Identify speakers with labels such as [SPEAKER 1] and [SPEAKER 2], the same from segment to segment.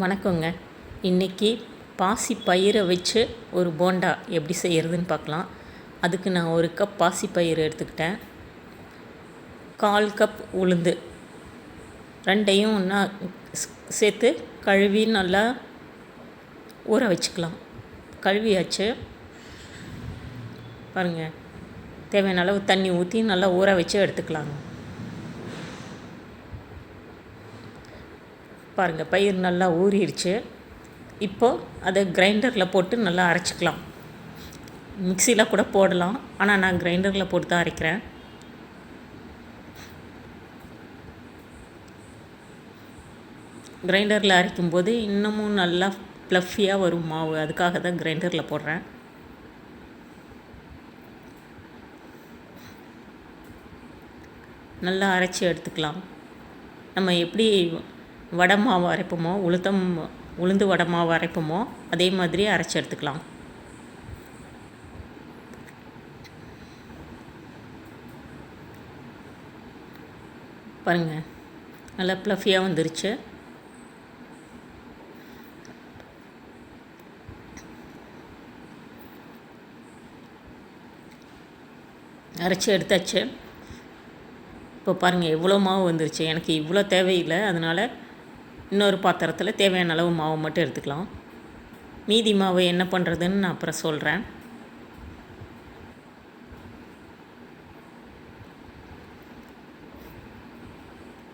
[SPEAKER 1] வணக்கங்க. இன்றைக்கி பாசி பயிரை வச்சு ஒரு போண்டா எப்படி செய்கிறதுன்னு பார்க்கலாம். அதுக்கு நான் ஒரு கப் பாசி பயிர் எடுத்துக்கிட்டேன். கால் கப் உளுந்து. ரெண்டையும் ஒன்றா சேர்த்து கழுவி நல்லா ஊற வச்சுக்கலாம். கழுவியாச்சு. பாருங்கள் தேவையான அளவு தண்ணி ஊற்றி நல்லா ஊற வச்சு எடுத்துக்கலாங்க. பாருங்கள் பயிர் நல்லா ஊறிடுச்சு இப்போது அதை கிரைண்டரில் போட்டு நல்லா அரைச்சிக்கலாம். மிக்சியில் கூட போடலாம் ஆனால் நான் கிரைண்டரில் போட்டு தான் அரைக்கிறேன். கிரைண்டரில் அரைக்கும்போது இன்னமும் நல்லா ப்ளஃபியாக வரும் மாவு. அதுக்காக தான் கிரைண்டரில் போடுறேன். நல்லா அரைச்சி எடுத்துக்கலாம். நம்ம எப்படி வடை மாவு அரைப்போமோ உளுத்தம் உளுந்து வடை மாவு அரைப்போமோ அதே மாதிரி அரைச்சி எடுத்துக்கலாம். பாருங்கள் நல்லா ப்ளஃபியாக வந்துருச்சு. அரைச்சி எடுத்தாச்சு. இப்போ பாருங்கள் எவ்வளோ மாவு வந்துருச்சு. எனக்கு இவ்வளோ தேவையில்லை. அதனால் இன்னொரு பாத்திரத்தில் தேவையான அளவு மாவு மட்டும் எடுத்துக்கலாம். மீதி மாவு என்ன பண்ணுறதுன்னு நான் அப்புறம் சொல்கிறேன்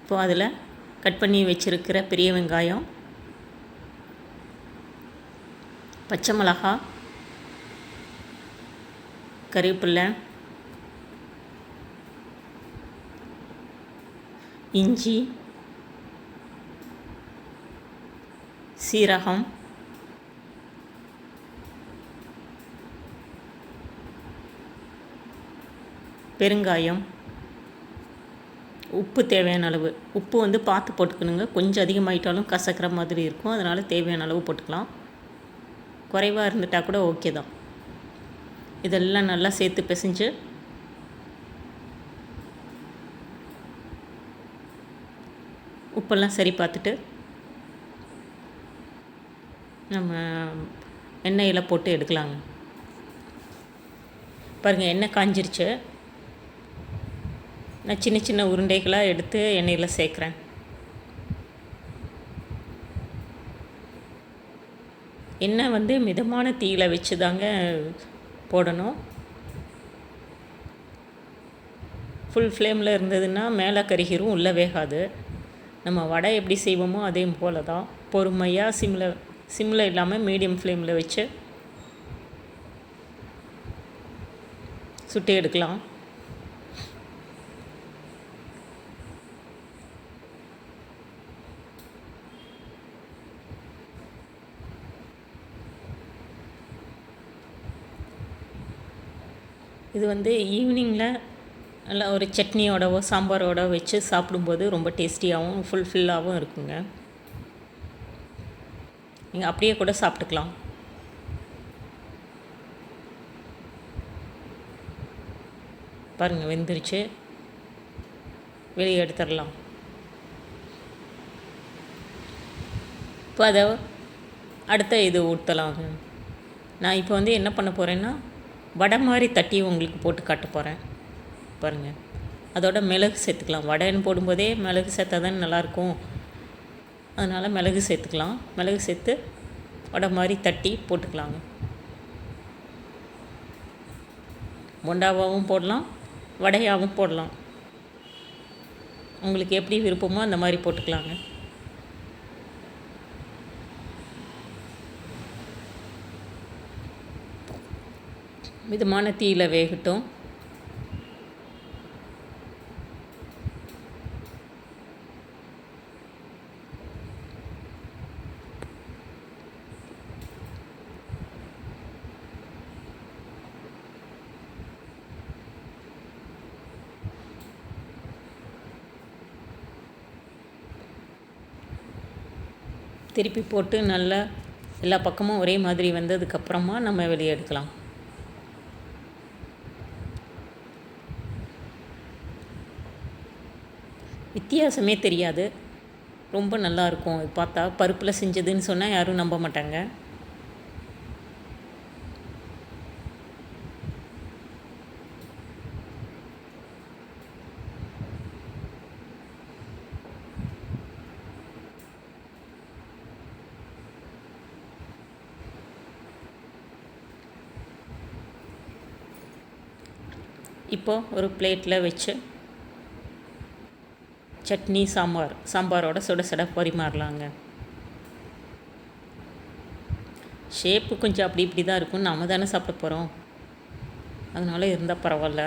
[SPEAKER 1] இப்போ அதில் கட் பண்ணி வச்சுருக்கிற பெரிய வெங்காயம் பச்சை மிளகா கறிவேப்பில்லை இஞ்சி சீரகம். பெருங்காயம். உப்பு தேவையான அளவு. உப்பு வந்து பார்த்து போட்டுக்கணுங்க. கொஞ்சம் அதிகமாயிட்டாலும் கசக்கிற மாதிரி இருக்கும். அதனால் தேவையான அளவு போட்டுக்கலாம். குறைவாக இருந்துட்டால் கூட ஓகே தான். இதெல்லாம் நல்லா சேர்த்து பிசைஞ்சு உப்பெல்லாம் சரி பார்த்துட்டு நம்ம எண்ணெயில் போட்டு எடுக்கலாங்க. பாருங்கள் எண்ணெய் காஞ்சிருச்சு. நான் சின்ன சின்ன உருண்டைகளாக எடுத்து எண்ணெயில் சேர்க்குறேன். எண்ணெய் வந்து மிதமான தீயில் வச்சு தாங்க போடணும். ஃபுல் ஃப்ளேமில் இருந்ததுன்னா மேலே கருகிரும் உள்ளே வேகாது. நம்ம வடை எப்படி செய்வோமோ அதே போல் தான் பொறுமையாக சிம்மில் சிம்மில் இல்லாமல் மீடியம் ஃப்ளேமில் வச்சு சுட்டு எடுக்கலாம். இது வந்து ஈவினிங்கில் நல்லா ஒரு சட்னியோடவோ சாம்பாரோட வச்சு சாப்பிடும்போது ரொம்ப டேஸ்டியாகவும் ஃபுல்ஃபில்லாகவும் இருக்குங்க. நீங்கள் அப்படியே கூட சாப்பிட்டுக்கலாம். பாருங்கள் வெந்துருச்சு. வெளியே எடுத்துடலாம். இப்போ அதை அடுத்த இது ஊற்றலாம். நான் இப்போ வந்து என்ன பண்ண போகிறேன்னா வடை மாதிரி தட்டி உங்களுக்கு போட்டு காட்ட போகிறேன் பாருங்கள் அதோட மிளகு சேர்த்துக்கலாம். வடைன்னு போடும்போதே மிளகு சேர்த்தா தான் நல்லாயிருக்கும். அதனால் மிளகு சேர்த்துக்கலாம். மிளகு சேர்த்து வடை மாதிரி தட்டி போட்டுக்கலாங்க. பொண்டாவாகவும் போடலாம் வடையாகவும் போடலாம். உங்களுக்கு எப்படி விருப்பமோ அந்த மாதிரி போட்டுக்கலாங்க. மிதமான தீயில் வேகட்டும். திருப்பி போட்டு நல்லா எல்லா பக்கமும் ஒரே மாதிரி வந்ததுக்கப்புறமா நம்ம வெளியே எடுக்கலாம். வித்தியாசமே தெரியாது. ரொம்ப நல்லாயிருக்கும் பார்த்தா பருப்பில் செஞ்சதுன்னு சொன்னால் யாரும் நம்ப மாட்டாங்க. இப்போது ஒரு பிளேட்டில் வச்சு சட்னி சாம்பார். சாம்பாரோட சுட சுட பரிமாறலாங்க ஷேப்பு கொஞ்சம் அப்படி இப்படி தான் இருக்கும். நம்ம தானே சாப்பிட போகிறோம் அதனால் இருந்தால் பரவாயில்ல.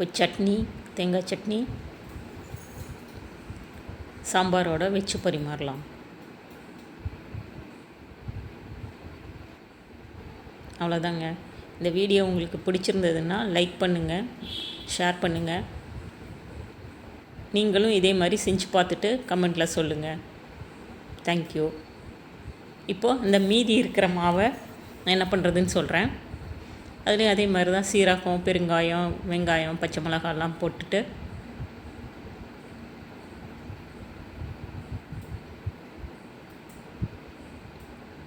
[SPEAKER 1] இப்போ சட்னி தேங்காய் சட்னி சாம்பாரோட வச்சு பரிமாறலாம். அவ்வளோதாங்க. இந்த வீடியோ உங்களுக்கு பிடிச்சிருந்ததுன்னா லைக் பண்ணுங்கள் ஷேர் பண்ணுங்கள் நீங்களும் இதே மாதிரி செஞ்சு பார்த்துட்டு கமெண்ட்டில் சொல்லுங்கள் தேங்க்யூ இப்போது இந்த மீதி இருக்கிற மாவை நான் என்ன பண்ணுறதுன்னு சொல்கிறேன் அதுலேயும் அதே மாதிரி தான் சீரகம் பெருங்காயம் வெங்காயம் பச்சை மிளகாலாம் போட்டுட்டு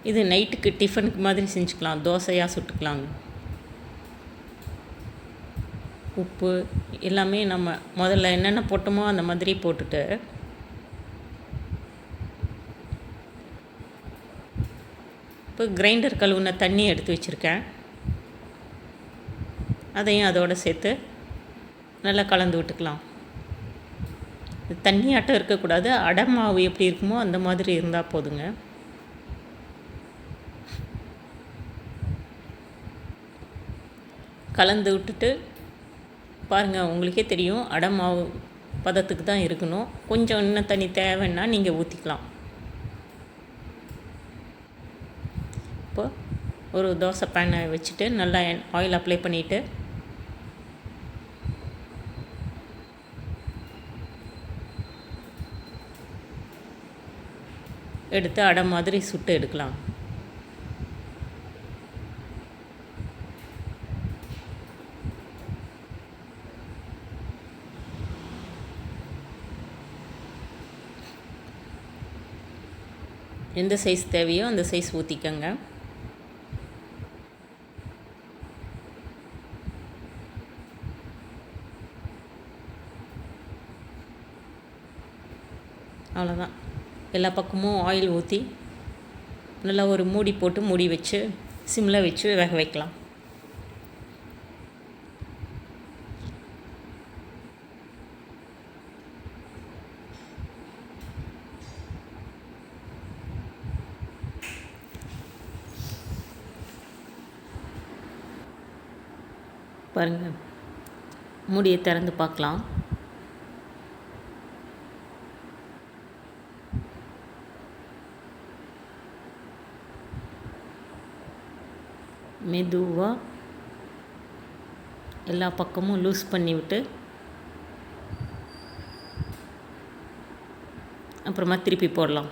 [SPEAKER 1] இது நைட்டுக்கு டிஃபனுக்கு மாதிரி செஞ்சுக்கலாம். தோசையாக சுட்டுக்கலாங்க உப்பு எல்லாமே நம்ம முதல்ல என்னென்ன போட்டோமோ அந்த மாதிரி போட்டுட்டு இப்போ கிரைண்டர் கழுவுன தண்ணி எடுத்து வச்சுருக்கேன். அதையும் அதோடு சேர்த்து நல்லா கலந்து விட்டுக்கலாம். தண்ணி ஆட்டம் இருக்கக்கூடாது. அடை மாவு எப்படி இருக்குமோ அந்த மாதிரி இருந்தால் போதுங்க. கலந்து விட்டுட்டு பாருங்கள் உங்களுக்கே தெரியும் அடை மாவு பதத்துக்கு தான் இருக்கணும். கொஞ்சம் இன்னும் தண்ணி தேவைன்னா நீங்கள் ஊற்றிக்கலாம் இப்போது ஒரு தோசை பேனை வச்சுட்டு நல்லா ஆயில் அப்ளை பண்ணிவிட்டு எடுத்து அடை மாதிரி சுட்டு எடுக்கலாம். எந்த சைஸ் தேவையோ அந்த சைஸ் ஊற்றிக்கங்க அவ்வளோதான் எல்லா பக்கமும் ஆயில் ஊற்றி நல்லா ஒரு மூடி போட்டு மூடி வச்சு சிம்மில் வச்சு வேக வைக்கலாம். பாருங்கள் மூடியை திறந்து பார்க்கலாம். மெதுவாக எல்லா பக்கமும் லூஸ் பண்ணிவிட்டு அப்புறமா திருப்பி போடலாம்.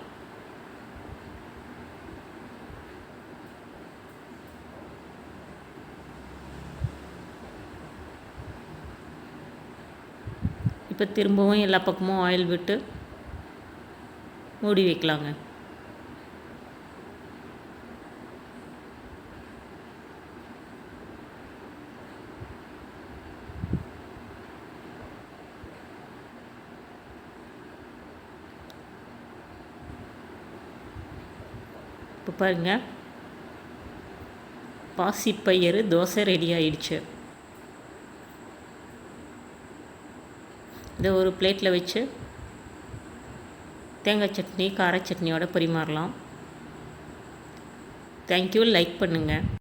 [SPEAKER 1] இப்போ திரும்பவும் எல்லா பக்கமும் ஆயில் விட்டு மூடி வைக்கலாங்க. பாருங்கள் பாசிப்பயிறு தோசை ரெடி ஆயிடுச்சு. இதை ஒரு பிளேட்டில் வச்சு தேங்காய் சட்னி கார சட்னியோட பரிமாறலாம். தேங்க்யூ லைக் பண்ணுங்கள்